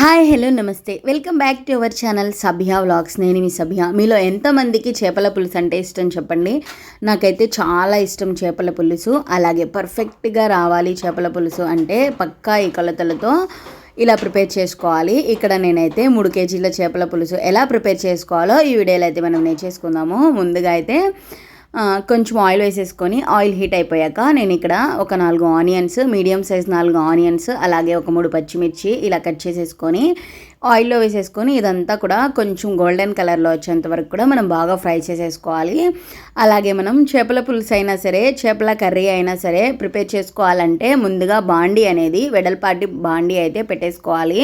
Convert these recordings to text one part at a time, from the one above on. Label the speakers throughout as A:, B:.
A: Hi hello నమస్తే. Welcome back to our channel Sabhya vlogs. నేను మీ సభ్య మీలో ఎంతమందికి చేపల పులుసు అంటే ఇష్టం చెప్పండి? నాకైతే చాలా ఇష్టం చేపల పులుసు. అలాగే పర్ఫెక్ట్గా రావాలి చేపల పులుసు అంటే పక్కా ఈ కొలతలతో ఇలా ప్రిపేర్ చేసుకోవాలి. ఇక్కడ నేనైతే మూడు కేజీల చేపల పులుసు ఎలా ప్రిపేర్ చేసుకోవాలో ఈ వీడియోలో అయితే మనం నేర్చేసుకుందాము. ముందుగా అయితే కొంచెం ఆయిల్ వేసేసుకొని ఆయిల్ హీట్ అయిపోయాక నేను ఇక్కడ ఒక నాలుగు ఆనియన్స్ మీడియం సైజ్ నాలుగు ఆనియన్స్ అలాగే ఒక మూడు పచ్చిమిర్చి ఇలా కట్ చేసేసుకొని ఆయిల్లో వేసేసుకొని ఇదంతా కూడా కొంచెం గోల్డెన్ కలర్లో వచ్చేంత వరకు కూడా మనం బాగా ఫ్రై చేసేసుకోవాలి. అలాగే మనం చేపల పులుసు అయినా సరే చేపల కర్రీ అయినా సరే ప్రిపేర్ చేసుకోవాలంటే ముందుగా బాండీ అనేది వెడల్పాటి బాండీ అయితే పెట్టేసుకోవాలి.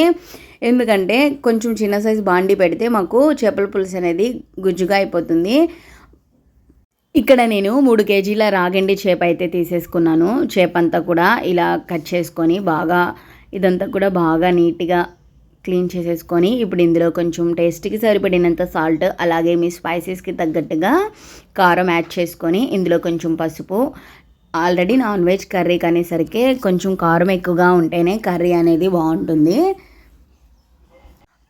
A: ఎందుకంటే కొంచెం చిన్న సైజు బాండి పెడితే మాకు చేపల పులుసు అనేది గుజ్జుగా అయిపోతుంది. ఇక్కడ నేను మూడు కేజీల రాగండి చేప అయితే తీసేసుకున్నాను. చేపంతా కూడా ఇలా కట్ చేసుకొని బాగా ఇదంతా కూడా బాగా నీట్గా క్లీన్ చేసేసుకొని ఇప్పుడు ఇందులో కొంచెం టేస్ట్కి సరిపడినంత సాల్ట్ అలాగే మీ స్పైసెస్కి తగ్గట్టుగా కారం యాడ్ చేసుకొని ఇందులో కొంచెం పసుపు ఆల్రెడీ నాన్ వెజ్ కర్రీ అనేసరికి కొంచెం కారం ఎక్కువగా ఉంటేనే కర్రీ అనేది బాగుంటుంది.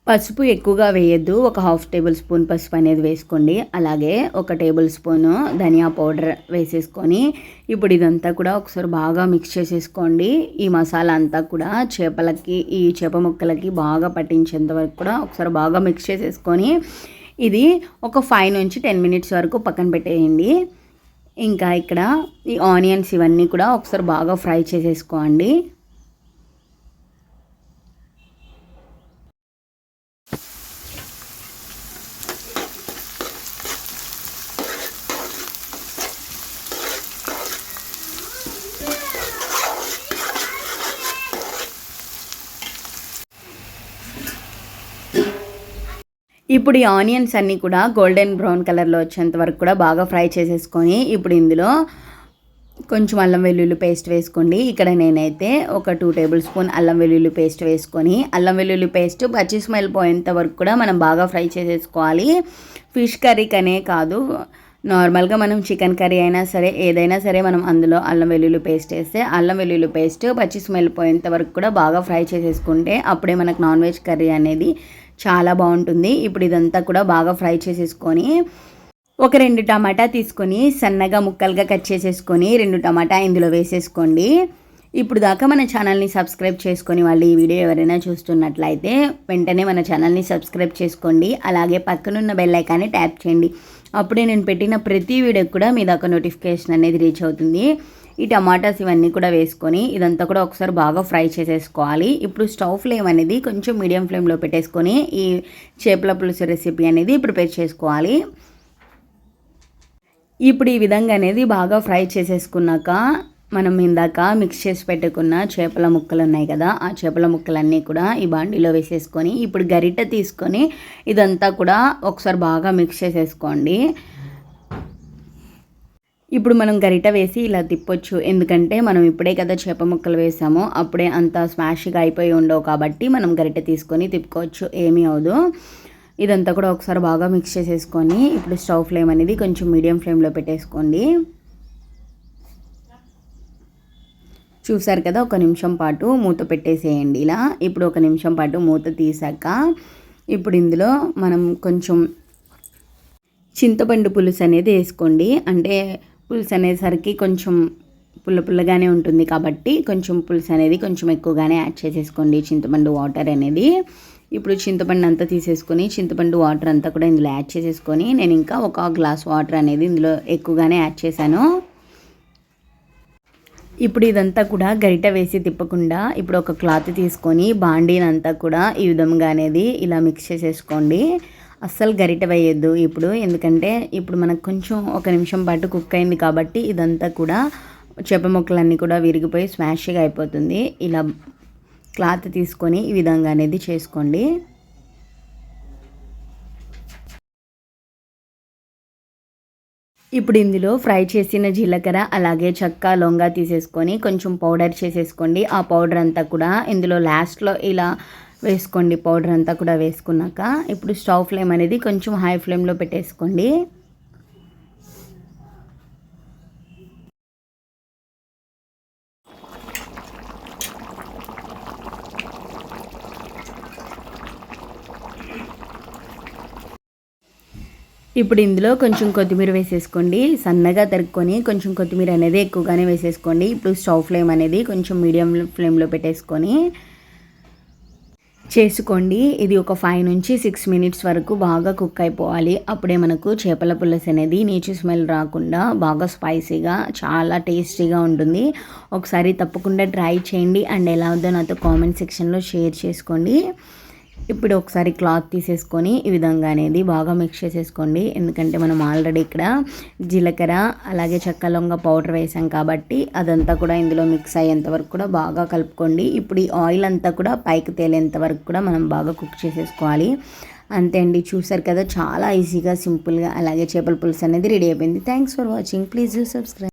A: పసుపు ఎక్కువగా వేయద్దు. ఒక హాఫ్ టేబుల్ స్పూన్ పసుపు అనేది వేసుకోండి. అలాగే ఒక టేబుల్ స్పూన్ ధనియా పౌడర్ వేసేసుకొని ఇప్పుడు ఇదంతా కూడా ఒకసారి బాగా మిక్స్ చేసేసుకోండి. ఈ మసాలా అంతా కూడా చేపలకి ఈ చేప ముక్కలకి బాగా పట్టించేంత వరకు కూడా ఒకసారి బాగా మిక్స్ చేసేసుకొని ఇది ఒక ఫైవ్ నుంచి టెన్ మినిట్స్ వరకు పక్కన పెట్టేయండి. ఇంకా ఇక్కడ ఈ ఆనియన్స్ ఇవన్నీ కూడా ఒకసారి బాగా ఫ్రై చేసేసుకోండి. ఇప్పుడు ఈ ఆనియన్స్ అన్నీ కూడా గోల్డెన్ బ్రౌన్ కలర్లో వచ్చేంత వరకు కూడా బాగా ఫ్రై చేసేసుకొని ఇప్పుడు ఇందులో కొంచెం అల్లం వెల్లుల్లి పేస్ట్ వేసుకోండి. ఇక్కడ నేనైతే ఒక టూ టేబుల్ స్పూన్ అల్లం వెల్లుల్లి పేస్ట్ వేసుకొని అల్లం వెల్లుల్లి పేస్ట్ పచ్చి స్మెల్ పోయేంత వరకు కూడా మనం బాగా ఫ్రై చేసేసుకోవాలి. ఫిష్ కర్రీకనే కాదు. నార్మల్గా మనం చికెన్ కర్రీ అయినా సరే ఏదైనా సరే మనం అందులో అల్లం వెల్లుల్లి పేస్ట్ వేస్తే అల్లం వెల్లుల్లి పేస్ట్ పచ్చి స్మెల్ పోయేంత వరకు కూడా బాగా ఫ్రై చేసేసుకుంటే అప్పుడే మనకు నాన్ వెజ్ కర్రీ అనేది చాలా బాగుంటుంది. ఇప్పుడు ఇదంతా కూడా బాగా ఫ్రై చేసేసుకొని ఒక రెండు టమాటా తీసుకొని సన్నగా ముక్కలుగా కట్ చేసేసుకొని రెండు టమాటా ఇందులో వేసేసుకోండి. ఇప్పుడు దాకా మన ఛానల్ని సబ్స్క్రైబ్ చేసుకొని వాళ్ళు ఈ వీడియో ఎవరైనా చూస్తున్నట్లయితే వెంటనే మన ఛానల్ని సబ్స్క్రైబ్ చేసుకోండి. అలాగే పక్కనున్న బెల్ ఐకాన్ని ట్యాప్ చేయండి. అప్పుడే నేను పెట్టిన ప్రతి వీడియోకి కూడా మీ దాకా నోటిఫికేషన్ అనేది రీచ్ అవుతుంది. ఈ టమాటాస్ ఇవన్నీ కూడా వేసుకొని ఇదంతా కూడా ఒకసారి బాగా ఫ్రై చేసేసుకోవాలి. ఇప్పుడు స్టవ్ ఫ్లేమ్ అనేది కొంచెం మీడియం ఫ్లేమ్లో పెట్టేసుకొని ఈ చేపల పులుసు రెసిపీ అనేది ప్రిపేర్ చేసుకోవాలి ఇప్పుడు ఈ విధంగా అనేది బాగా ఫ్రై చేసేసుకున్నాక మనం ఇందాక మిక్స్ చేసి పెట్టుకున్న చేపల ముక్కలు ఉన్నాయి కదా ఆ చేపల ముక్కలన్నీ కూడా ఈ బాండీలో వేసేసుకొని ఇప్పుడు గరిట తీసుకొని ఇదంతా కూడా ఒకసారి బాగా మిక్స్ చేసేసుకోండి. ఇప్పుడు మనం గరిట వేసి ఇలా తిప్పొచ్చు. ఎందుకంటే మనం ఇప్పుడే కదా చేప ముక్కలు వేసామో. అప్పుడే అంత స్మాష్గా అయిపోయి ఉండవు కాబట్టి మనం గరిట తీసుకొని తిప్పుకోవచ్చు. ఏమీ అవదు. ఇదంతా కూడా ఒకసారి బాగా మిక్స్ చేసేసుకొని ఇప్పుడు స్టవ్ ఫ్లేమ్ అనేది కొంచెం మీడియం ఫ్లేమ్లో పెట్టేసుకోండి. చూసారు కదా ఒక నిమిషం పాటు మూత పెట్టేసేయండి ఇలా. ఇప్పుడు ఒక నిమిషం పాటు మూత తీసాక ఇప్పుడు ఇందులో మనం కొంచెం చింతపండు పులుసు అనేది వేసుకోండి. అంటే పులుసు అనేసరికి కొంచెం పుల్ల పుల్లగానే ఉంటుంది కాబట్టి కొంచెం పులుసు అనేది కొంచెం ఎక్కువగానే యాడ్ చేసేసుకోండి. చింతపండు వాటర్ అనేది ఇప్పుడు చింతపండు అంతా తీసేసుకొని చింతపండు వాటర్ అంతా కూడా ఇందులో యాడ్ చేసేసుకొని నేను ఇంకా ఒక గ్లాస్ వాటర్ అనేది ఇందులో ఎక్కువగానే యాడ్ చేశాను. ఇప్పుడు ఇదంతా కూడా గరిట వేసి తిప్పకుండా ఇప్పుడు ఒక క్లాత్ తీసుకొని బాండీనంతా కూడా ఈ విధంగా అనేది ఇలా మిక్స్ చేసేసుకోండి. అస్సలు గరిట వేయొద్దు ఇప్పుడు. ఎందుకంటే ఇప్పుడు మనకు కొంచెం ఒక నిమిషం పాటు కుక్ అయింది కాబట్టి ఇదంతా కూడా చేప ముక్కలన్నీ కూడా విరిగిపోయి స్మాష్గా అయిపోతుంది. ఇలా క్లాత్ తీసుకొని ఈ విధంగా అనేది చేసుకోండి. ఇప్పుడు ఇందులో ఫ్రై చేసిన జీలకర్ర అలాగే చెక్క లొంగ తీసేసుకొని కొంచెం పౌడర్ చేసేసుకోండి. ఆ పౌడర్ అంతా కూడా ఇందులో లాస్ట్లో ఇలా వేసుకోండి పౌడర్ అంతా కూడా వేసుకున్నాక. ఇప్పుడు స్టవ్ ఫ్లేమ్ అనేది కొంచెం హై ఫ్లేమ్లో పెట్టేసుకోండి. ఇప్పుడు ఇందులో కొంచెం కొత్తిమీర వేసేసుకోండి. సన్నగా తరుక్కొని కొంచెం కొత్తిమీర అనేది ఎక్కువగానే వేసేసుకోండి. ఇప్పుడు స్టవ్ ఫ్లేమ్ అనేది కొంచెం మీడియం ఫ్లేమ్లో పెట్టేసుకొని చేసుకోండి. ఇది ఒక ఫైవ్ నుంచి సిక్స్ మినిట్స్ వరకు బాగా కుక్ అయిపోవాలి. అప్పుడే మనకు చేపల పులుసు అనేది నీచు స్మెల్ రాకుండా బాగా స్పైసీగా చాలా టేస్టీగా ఉంటుంది. ఒకసారి తప్పకుండా ట్రై చేయండి. అండ్ ఎలా ఉందో నాతో కామెంట్ సెక్షన్లో షేర్ చేసుకోండి. ఇప్పుడు ఒకసారి క్లాత్ తీసేసుకొని ఈ విధంగా అనేది బాగా మిక్స్ చేసేసుకోండి. ఎందుకంటే మనం ఆల్రెడీ ఇక్కడ జీలకర్ర అలాగే చెక్క లొంగ పౌడర్ వేసాం కాబట్టి అదంతా కూడా ఇందులో మిక్స్ అయ్యేంత వరకు కూడా బాగా కలుపుకోండి. ఇప్పుడు ఈ ఆయిల్ అంతా కూడా పైకి తేలేంత వరకు కూడా మనం బాగా కుక్ చేసేసుకోవాలి. అంతే అండి. చూసారు కదా చాలా ఈజీగా సింపుల్గా అలాగే చేపల పులుసు అనేది రెడీ అయిపోయింది. Thanks for watching please subscribe